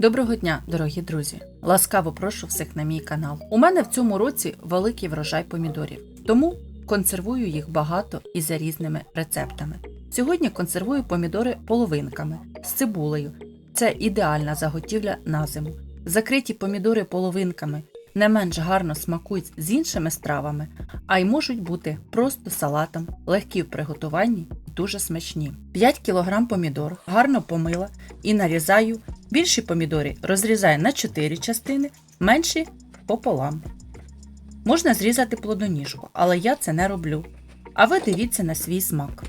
Доброго дня, дорогі друзі! Ласкаво прошу всіх на мій канал. У мене в цьому році великий врожай помідорів, тому консервую їх багато і за різними рецептами. Сьогодні консервую помідори половинками з цибулею. Це ідеальна заготівля на зиму. Закриті помідори половинками не менш гарно смакують з іншими стравами, а й можуть бути просто салатом, легкі в приготуванні дуже смачні. 5 кг помідор гарно помила і нарізаю. Більші помідори розрізаю на 4 частини, менші пополам. Можна зрізати плодоніжку, але я це не роблю. А ви дивіться на свій смак.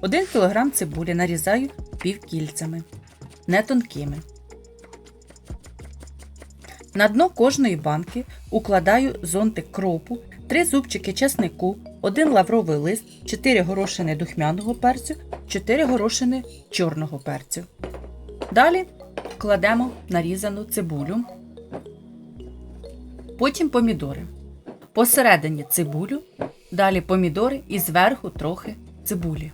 Один кілограм цибулі нарізаю півкільцями, не тонкими. На дно кожної банки укладаю зонтик кропу, 3 зубчики чеснику, 1 лавровий лист, 4 горошини духмяного перцю, 4 горошини чорного перцю. Далі кладемо нарізану цибулю, потім помідори. Посередині цибулю, далі помідори і зверху трохи цибулі.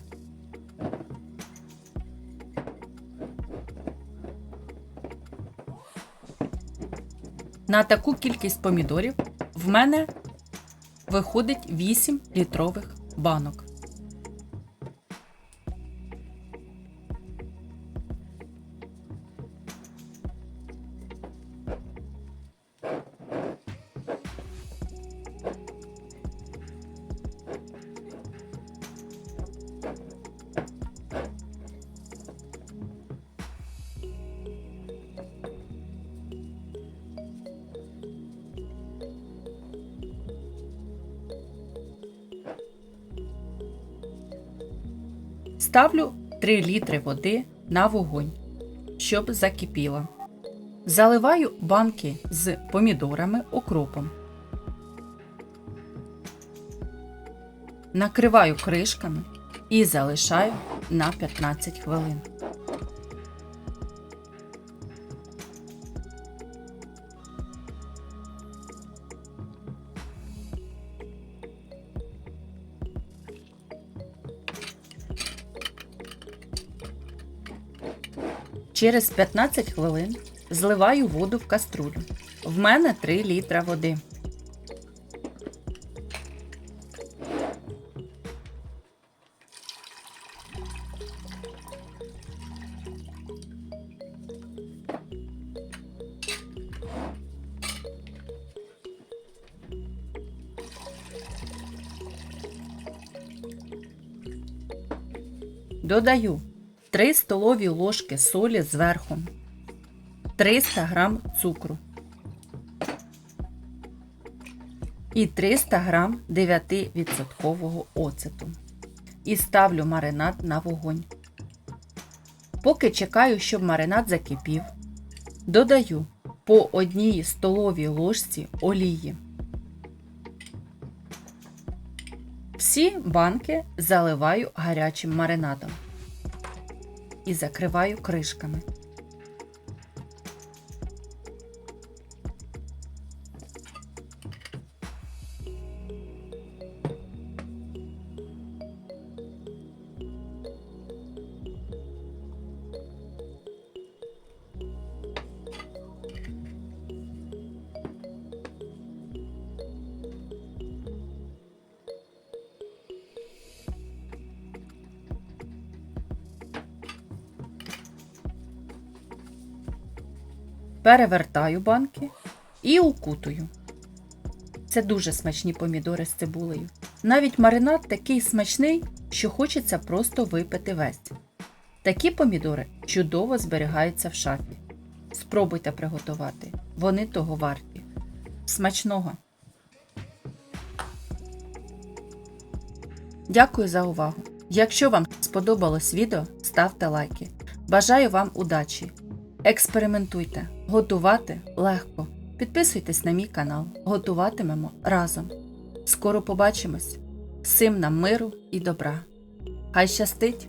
На таку кількість помідорів в мене виходить 8 літрових банок. Ставлю 3 літри води на вогонь, щоб закипіла. Заливаю банки з помідорами окропом. Накриваю кришками і залишаю на 15 хвилин. Через 15 хвилин зливаю воду в каструлю. В мене 3 літра води. Додаю 3 столові ложки солі зверху, 300 г цукру і 300 г 9% оцету. І ставлю маринад на вогонь. Поки чекаю, щоб маринад закипів, додаю по одній столовій ложці олії. Всі банки заливаю гарячим маринадом і закриваю кришками. Перевертаю банки і укутую. Це дуже смачні помідори з цибулею. Навіть маринад такий смачний, що хочеться просто випити весь. Такі помідори чудово зберігаються в шафі. Спробуйте приготувати, вони того варті. Смачного! Дякую за увагу! Якщо вам сподобалось відео, ставте лайки. Бажаю вам удачі! Експериментуйте! Готувати легко. Підписуйтесь на мій канал. Готуватимемо разом. Скоро побачимось. Всім нам миру і добра. Хай щастить!